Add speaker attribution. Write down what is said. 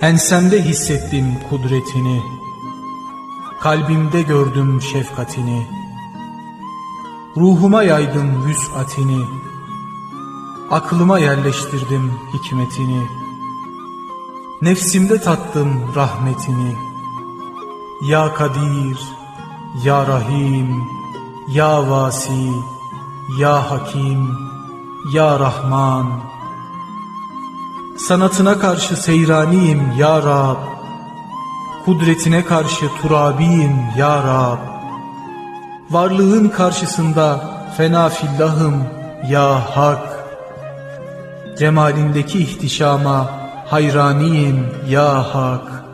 Speaker 1: Ensemde hissettim kudretini, kalbimde gördüm şefkatini, ruhuma yaydım vüs'atini, aklıma yerleştirdim hikmetini, nefsimde tattım rahmetini. Ya Kadir, Ya Rahim, Ya Vasi, Ya Hakim, Ya Rahman. Sanatına karşı seyraniyim Ya Rab. Kudretine karşı turabiyim Ya Rab. Varlığın karşısında fena fillahım Ya Hak. Cemalindeki ihtişama hayraniyim Ya Hak.